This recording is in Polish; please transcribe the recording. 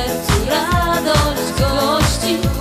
sercu radość gości.